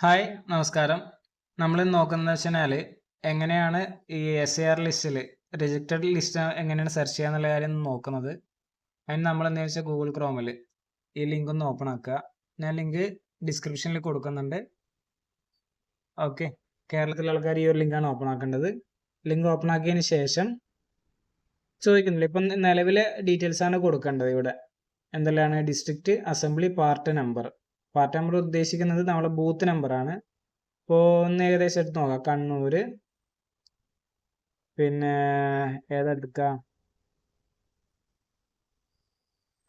Hi നമസ്കാരം. നമ്മൾ നോക്കുന്നത് വെച്ചാൽ എങ്ങനെയാണ് ഈ എസ് എ ആർ ലിസ്റ്റിൽ റിജക്റ്റഡ് ലിസ്റ്റ് എങ്ങനെയാണ് സെർച്ച് ചെയ്യുക എന്നുള്ള കാര്യം നോക്കുന്നത്. അതിന് നമ്മൾ എന്താ വെച്ചാൽ ഗൂഗിൾ ക്രോമിൽ ഈ ലിങ്ക് ഒന്ന് ഓപ്പൺ ആക്കുക. ഞാൻ ലിങ്ക് ഡിസ്ക്രിപ്ഷനിൽ കൊടുക്കുന്നുണ്ട്. ഓക്കെ കേരളത്തിലെ ആൾക്കാർ ഈ ഒരു ലിങ്കാണ് ഓപ്പൺ ആക്കേണ്ടത്. ലിങ്ക് ഓപ്പൺ ആക്കിയതിന് ശേഷം ചോദിക്കുന്നില്ല. ഇപ്പം നിലവിലെ ഡീറ്റെയിൽസ് ആണ് കൊടുക്കേണ്ടത് ഇവിടെ. എന്തെല്ലാമാണ്? District assembly part number part number ഉദ്ദേശിക്കുന്നത് നമ്മളെ ബൂത്ത് നമ്പറാണ് ഇപ്പോൾ ഒന്ന് ഏകദേശം എടുത്ത് നോക്കാം. കണ്ണൂർ പിന്നെ ഏതെടുക്കാം?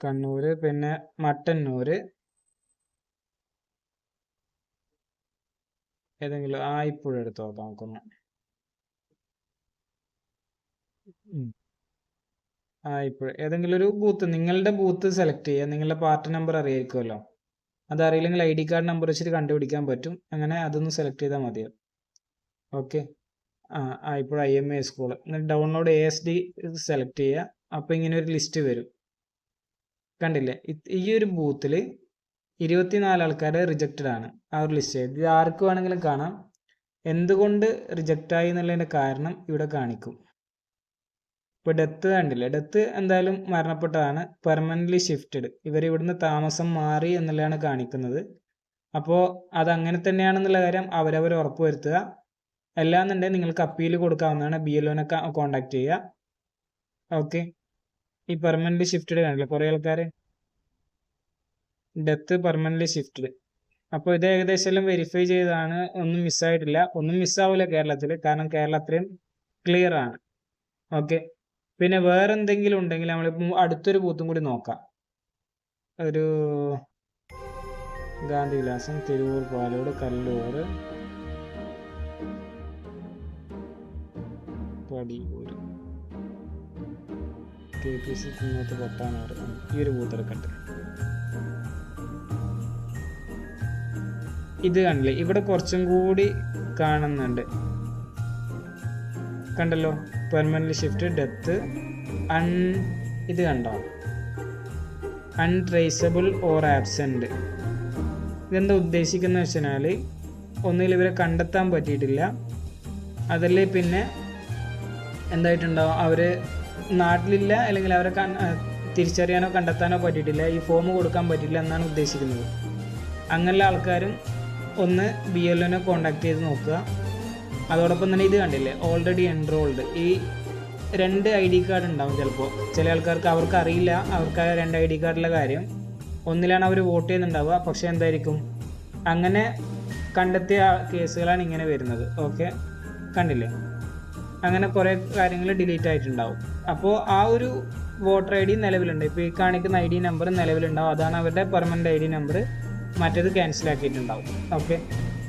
കണ്ണൂർ പിന്നെ മട്ടന്നൂർ ഏതെങ്കിലും ആയിപ്പുഴ എടുത്ത് നോക്കാം നമുക്കൊന്ന്. ആയിപ്പുഴ ഏതെങ്കിലും ഒരു ബൂത്ത് നിങ്ങളുടെ ബൂത്ത് സെലക്ട് ചെയ്യുക. നിങ്ങളുടെ പാർട്ടി നമ്പർ അറിയായിരിക്കുമല്ലോ. അതറിയില്ലെങ്കിൽ ഐ ഡി കാർഡ് നമ്പർ വെച്ചിട്ട് കണ്ടുപിടിക്കാൻ പറ്റും. അങ്ങനെ അതൊന്ന് സെലക്ട് ചെയ്താൽ മതിയാവും ഓക്കെ ആ ഇപ്പോൾ ഐ എം എ സ്കൂൾ എന്നിട്ട് download A S D select ചെയ്യുക. അപ്പോൾ ഇങ്ങനെ ഒരു ലിസ്റ്റ് വരും. കണ്ടില്ലേ? ഈ ഒരു ബൂത്തിൽ ഇരുപത്തിനാല് ആൾക്കാർ റിജക്റ്റഡ് ആണ്. ആ ഒരു ലിസ്റ്റ് ഇത് ആർക്ക് വേണമെങ്കിലും കാണാം. എന്തുകൊണ്ട് റിജക്റ്റ് ആയി എന്നുള്ളതിന്റെ കാരണം ഇവിടെ കാണിക്കും. ഇപ്പോൾ ഡെത്ത് കണ്ടില്ലേ? ഡെത്ത് എന്തായാലും മരണപ്പെട്ടതാണ്. പെർമനന്റ്ലി ഷിഫ്റ്റഡ് ഇവർ ഇവിടുന്ന് താമസം മാറി എന്നുള്ളതാണ് കാണിക്കുന്നത്. അപ്പോൾ അത് അങ്ങനെ തന്നെയാണെന്നുള്ള കാര്യം അവരവർ ഉറപ്പുവരുത്തുക. അല്ലാന്നുണ്ടെങ്കിൽ നിങ്ങൾക്ക് അപ്പീൽ കൊടുക്കാവുന്നതാണ്. ബി എൽഒനെ കോൺടാക്ട് ചെയ്യുക. ഓക്കെ ഈ പെർമനന്റ് ഷിഫ്റ്റഡ് കണ്ടില്ല? കുറേ ആൾക്കാർ ഡെത്ത് പെർമനന്റ്ലി ഷിഫ്റ്റഡ് അപ്പോൾ ഇത് ഏകദേശം എല്ലാം വെരിഫൈ ചെയ്തതാണ്. ഒന്നും മിസ്സായിട്ടില്ല ഒന്നും മിസ്സാവില്ല കേരളത്തിൽ കാരണം കേരളം അത്രയും ക്ലിയർ ആണ്. ഓക്കെ പിന്നെ വേറെ എന്തെങ്കിലും ഉണ്ടെങ്കിൽ നമ്മൾ അടുത്തൊരു ബൂത്തും കൂടി നോക്കാം. ഒരു ഗാന്ധി വിലാസം Tirur Palode Kallur. Padiyur K P C Kunnath പട്ടാനാറ് ഈ ഒരു ബൂത്ത് എടുക്കട്ടെ. ഇത് കണ്ടില്ലേ? ഇവിടെ കുറച്ചും കൂടി കാണുന്നുണ്ട്. കണ്ടല്ലോ? പെർമനന്റ് ഷിഫ്റ്റ് ഡെത്ത് അൺ ഇത് കണ്ടോ? അൺട്രേസബിൾ ഓർ ആബ്സെന്റ് ഇതെന്താ ഉദ്ദേശിക്കുന്നത് വെച്ചാൽ ഒന്നുകിൽ ഇവരെ കണ്ടെത്താൻ പറ്റിയിട്ടില്ല. അതല്ലേ പിന്നെ എന്തായിട്ടുണ്ടാവും അവർ നാട്ടിലില്ല അല്ലെങ്കിൽ അവരെ തിരിച്ചറിയാനോ കണ്ടെത്താനോ പറ്റിയിട്ടില്ല ഈ ഫോം കൊടുക്കാൻ പറ്റില്ല എന്നാണ് ഉദ്ദേശിക്കുന്നത്. അങ്ങനെയുള്ള ആൾക്കാരും ഒന്ന് ബി എൽ ഒനെ കോണ്ടാക്ട് ചെയ്ത് നോക്കുക. അതോടൊപ്പം തന്നെ ഇത് കണ്ടില്ലേ? ഓൾറെഡി എൻറോൾഡ് ഈ രണ്ട് ഐ ഡി കാർഡ് ഉണ്ടാവും ചിലപ്പോൾ ചില ആൾക്കാർക്ക് അവർക്ക് അറിയില്ല അവർക്ക് ആ രണ്ട് ഐ ഡി കാർഡിലെ കാര്യം. ഒന്നിലാണ് അവർ വോട്ട് ചെയ്യുന്നുണ്ടാവുക പക്ഷേ എന്തായിരിക്കും? അങ്ങനെ കണ്ടെത്തിയ കേസുകളാണ് ഇങ്ങനെ വരുന്നത്. ഓക്കെ കണ്ടില്ലേ? അങ്ങനെ കുറേ കാര്യങ്ങൾ ഡിലീറ്റ് ആയിട്ടുണ്ടാവും. അപ്പോൾ ആ ഒരു വോട്ടർ ഐ ഡി നിലവിലുണ്ട്. ഇപ്പോൾ ഈ കാണിക്കുന്ന ഐ ഡി നമ്പർ നിലവിലുണ്ടാവും. അതാണ് അവരുടെ പെർമനന്റ് ഐ ഡി നമ്പർ മറ്റേത് ക്യാൻസൽ ആക്കിയിട്ടുണ്ടാവും. ഓക്കെ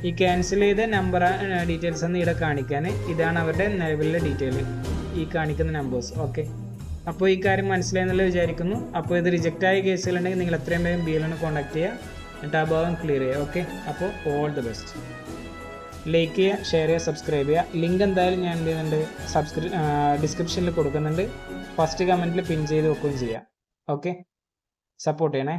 ഈ ക്യാൻസൽ ചെയ്ത നമ്പർ ഡീറ്റെയിൽസ് ഒന്ന് ഇവിടെ കാണിക്കാൻ ഇതാണ് അവരുടെ നിലവിലെ ഡീറ്റെയിൽ ഈ കാണിക്കുന്ന നമ്പേഴ്സ് ഓക്കെ അപ്പോൾ ഈ കാര്യം മനസ്സിലായെന്നുള്ള വിചാരിക്കുന്നു. അപ്പോൾ ഇത് റിജക്റ്റ് ആയ കേസുകളുണ്ടെങ്കിൽ നിങ്ങൾ എത്രയും വേഗം ബി എല്ലിനെ കോൺടാക്ട് ചെയ്യുക. എന്നിട്ട് ആ ഭാഗം ക്ലിയർ ചെയ്യുക. ഓക്കെ അപ്പോൾ ഓൾ ദി ബെസ്റ്റ് ലൈക്ക് ചെയ്യുക ഷെയർ ചെയ്യുക സബ്സ്ക്രൈബ് ചെയ്യുക. ലിങ്ക് എന്തായാലും ഞാൻ എന്ത് ചെയ്യുന്നുണ്ട്? സബ്സ്ക്രി ഡിസ്ക്രിപ്ഷനിൽ കൊടുക്കുന്നുണ്ട്. ഫസ്റ്റ് കമന്റിൽ പിൻ ചെയ്ത് വെക്കുകയും ചെയ്യുക ഓക്കെ സപ്പോർട്ട് ചെയ്യണേ.